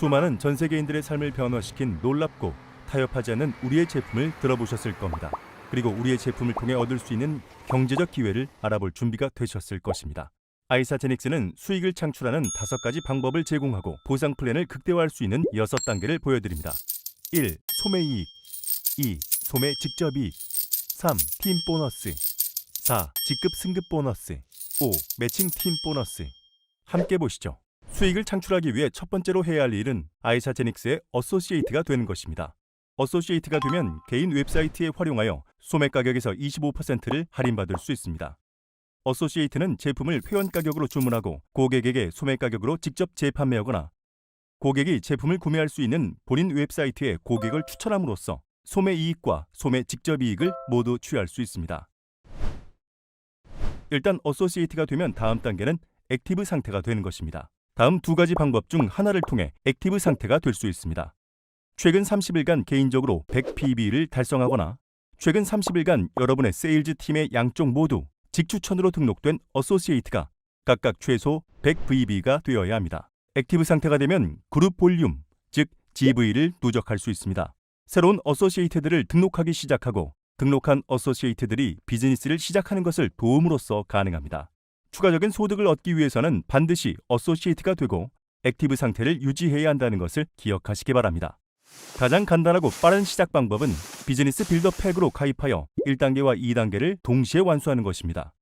수많은 전 세계인들의 삶을 변화시킨 놀랍고 타협하지 않는 우리의 제품을 들어보셨을 겁니다. 그리고 우리의 제품을 통해 얻을 수 있는 경제적 기회를 알아볼 준비가 되셨을 것입니다. 아이사제닉스는 수익을 창출하는 다섯 가지 방법을 제공하고 보상 플랜을 극대화할 수 있는 여섯 단계를 보여드립니다. 1. 소매 이익 2. 소매 직접 이익 3. 팀 보너스 4. 직급 승급 보너스 5. 매칭 팀 보너스 함께 보시죠. 수익을 창출하기 위해 첫 번째로 해야 할 일은 아이사제닉스의 어소시에이트가 되는 것입니다. 어소시에이트가 되면 개인 웹사이트에 활용하여 소매 가격에서 25%를 할인받을 수 있습니다. 어소시에이트는 제품을 회원 가격으로 주문하고 고객에게 소매 가격으로 직접 재판매하거나 고객이 제품을 구매할 수 있는 본인 웹사이트에 고객을 추천함으로써 소매 이익과 소매 직접 이익을 모두 취할 수 있습니다. 일단 어소시에이트가 되면 다음 단계는 액티브 상태가 되는 것입니다. 다음 두 가지 방법 중 하나를 통해 액티브 상태가 될 수 있습니다. 최근 30일간 개인적으로 100 PB를 달성하거나 최근 30일간 여러분의 세일즈 팀의 양쪽 모두 직추천으로 등록된 어소시에이트가 각각 최소 100 VB가 되어야 합니다. 액티브 상태가 되면 그룹 볼륨, 즉 GV를 누적할 수 있습니다. 새로운 어소시에이트들을 등록하기 시작하고 등록한 어소시에이트들이 비즈니스를 시작하는 것을 도움으로써 가능합니다. 추가적인 소득을 얻기 위해서는 반드시 어소시에이트가 되고 액티브 상태를 유지해야 한다는 것을 기억하시기 바랍니다. 가장 간단하고 빠른 시작 방법은 비즈니스 빌더 팩으로 가입하여 1단계와 2단계를 동시에 완수하는 것입니다.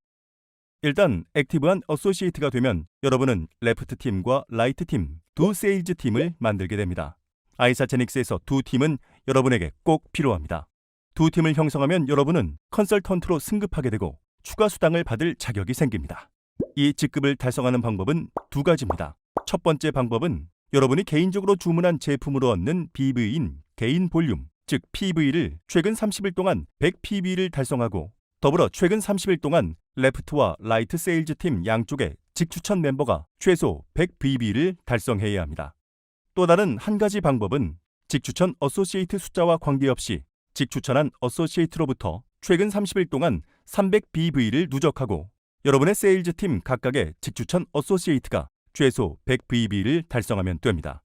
일단 액티브한 어소시에이트가 되면 여러분은 레프트 팀과 라이트 팀, 두 세일즈 팀을 만들게 됩니다. 아이사제닉스에서 두 팀은 여러분에게 꼭 필요합니다. 두 팀을 형성하면 여러분은 컨설턴트로 승급하게 되고 추가 수당을 받을 자격이 생깁니다. 이 직급을 달성하는 방법은 두 가지입니다. 첫 번째 방법은 여러분이 개인적으로 주문한 제품으로 얻는 BV인 개인 볼륨, 즉 PV를 최근 30일 동안 100 PV를 달성하고 더불어 최근 30일 동안 레프트와 라이트 세일즈 팀 양쪽의 직추천 멤버가 최소 100 BV를 달성해야 합니다. 또 다른 한 가지 방법은 직추천 어소시에이트 숫자와 관계없이 직추천한 어소시에이트로부터 최근 30일 동안 300 BV를 누적하고 여러분의 세일즈 팀 각각의 직추천 어소시에이트가 최소 100 VB를 달성하면 됩니다.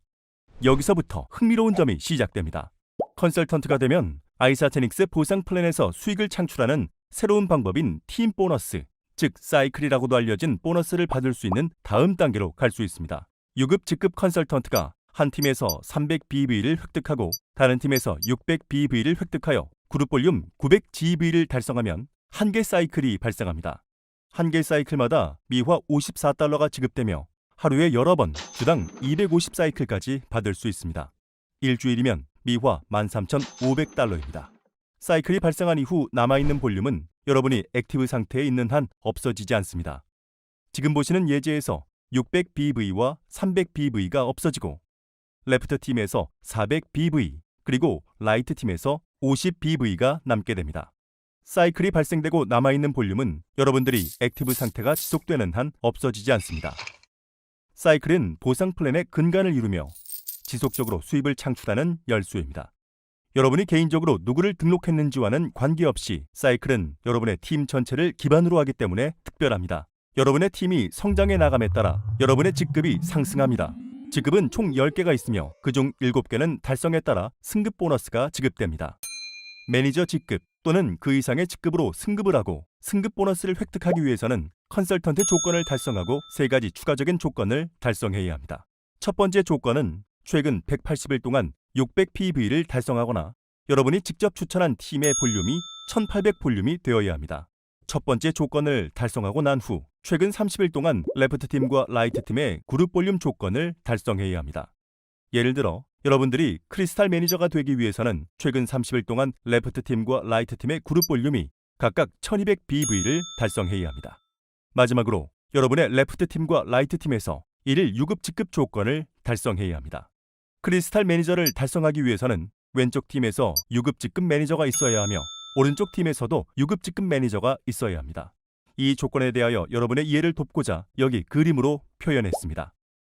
여기서부터 흥미로운 점이 시작됩니다. 컨설턴트가 되면 아이사테닉스 보상 플랜에서 수익을 창출하는 새로운 방법인 팀 보너스, 즉 사이클이라고도 알려진 보너스를 받을 수 있는 다음 단계로 갈 수 있습니다. 유급 직급 컨설턴트가 한 팀에서 300 BV를 획득하고 다른 팀에서 600 BV를 획득하여 그룹 볼륨 900 GV를 달성하면 한 개 사이클이 발생합니다. 한 개 사이클마다 미화 54달러가 지급되며 하루에 여러 번 주당 250 사이클까지 받을 수 있습니다. 일주일이면 미화 13,500달러입니다. 사이클이 발생한 이후 남아있는 볼륨은 여러분이 액티브 상태에 있는 한 없어지지 않습니다. 지금 보시는 예제에서 600 BV와 300 BV가 없어지고 레프트 팀에서 400 BV 그리고 라이트 팀에서 50 BV가 남게 됩니다. 사이클이 발생되고 남아있는 볼륨은 여러분들이 액티브 상태가 지속되는 한 없어지지 않습니다. 사이클은 보상 플랜의 근간을 이루며 지속적으로 수입을 창출하는 열쇠입니다. 여러분이 개인적으로 누구를 등록했는지와는 관계없이 사이클은 여러분의 팀 전체를 기반으로 하기 때문에 특별합니다. 여러분의 팀이 성장해 나감에 따라 여러분의 직급이 상승합니다. 직급은 총 10개가 있으며 그중 7개는 달성에 따라 승급 보너스가 지급됩니다. 매니저 직급 또는 그 이상의 직급으로 승급을 하고 승급 보너스를 획득하기 위해서는 컨설턴트 조건을 달성하고 세 가지 추가적인 조건을 달성해야 합니다. 첫 번째 조건은 최근 180일 동안 600 PV를 달성하거나 여러분이 직접 추천한 팀의 볼륨이 1800 볼륨이 되어야 합니다. 첫 번째 조건을 달성하고 난 후 최근 30일 동안 레프트 팀과 라이트 팀의 그룹 볼륨 조건을 달성해야 합니다. 예를 들어 여러분들이 크리스탈 매니저가 되기 위해서는 최근 30일 동안 레프트 팀과 라이트 팀의 그룹 볼륨이 각각 1200 BV를 달성해야 합니다. 마지막으로 여러분의 레프트 팀과 라이트 팀에서 1일 유급 직급 조건을 달성해야 합니다. 크리스탈 매니저를 달성하기 위해서는 왼쪽 팀에서 유급 직급 매니저가 있어야 하며 오른쪽 팀에서도 유급 직급 매니저가 있어야 합니다. 이 조건에 대하여 여러분의 이해를 돕고자 여기 그림으로 표현했습니다.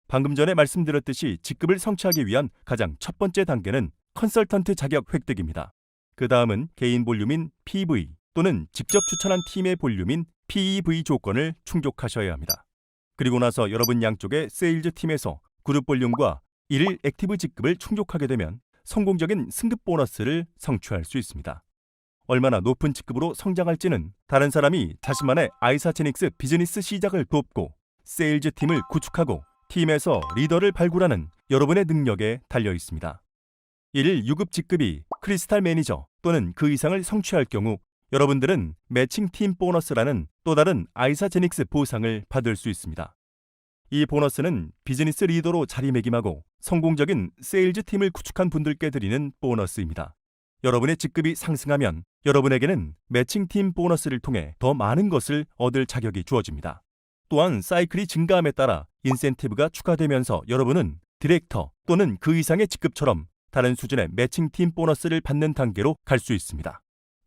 방금 전에 말씀드렸듯이 직급을 성취하기 위한 가장 첫 번째 단계는 컨설턴트 자격 획득입니다. 그 다음은 개인 볼륨인 PV 또는 직접 추천한 팀의 볼륨인 PEV 조건을 충족하셔야 합니다. 그리고 나서 여러분 양쪽의 세일즈 팀에서 그룹 볼륨과 1일 액티브 직급을 충족하게 되면 성공적인 승급 보너스를 성취할 수 있습니다. 얼마나 높은 직급으로 성장할지는 다른 사람이 자신만의 아이사제닉스 비즈니스 시작을 돕고 세일즈 팀을 구축하고 팀에서 리더를 발굴하는 여러분의 능력에 달려 있습니다. 1일 유급 직급이 크리스탈 매니저 또는 그 이상을 성취할 경우 여러분들은 매칭 팀 보너스라는 또 다른 아이사제닉스 보상을 받을 수 있습니다. 이 보너스는 비즈니스 리더로 자리매김하고 성공적인 세일즈 팀을 구축한 분들께 드리는 보너스입니다. 여러분의 직급이 상승하면 여러분에게는 매칭 팀 보너스를 통해 더 많은 것을 얻을 자격이 주어집니다. 또한 사이클이 증가함에 따라 인센티브가 추가되면서 여러분은 디렉터 또는 그 이상의 직급처럼 다른 수준의 매칭 팀 보너스를 받는 단계로 갈 수 있습니다.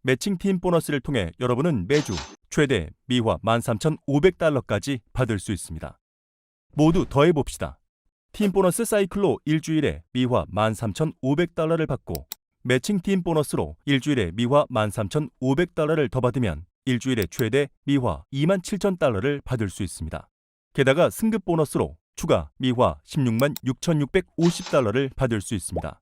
매칭 팀 보너스를 통해 여러분은 매주 최대 미화 13,500달러까지 받을 수 있습니다. 모두 더해 봅시다. 팀 보너스 사이클로 일주일에 미화 13,500달러를 받고 매칭 팀 보너스로 일주일에 미화 13,500달러를 더 받으면 일주일에 최대 미화 27,000달러를 받을 수 있습니다. 게다가 승급 보너스로 추가 미화 16만 6,650달러를 받을 수 있습니다.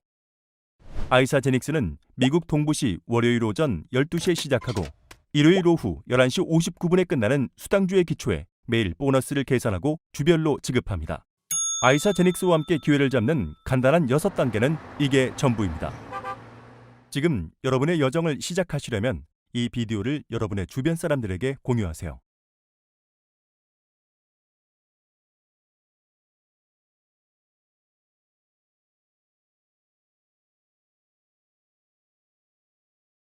아이사 제닉스는 미국 동부시 월요일 오전 12시에 시작하고 일요일 오후 11시 59분에 끝나는 수당주의 기초에 매일 보너스를 계산하고 주별로 지급합니다. 아이사 제닉스와 함께 기회를 잡는 간단한 6단계는 이게 전부입니다. 지금 여러분의 여정을 시작하시려면 이 비디오를 여러분의 주변 사람들에게 공유하세요.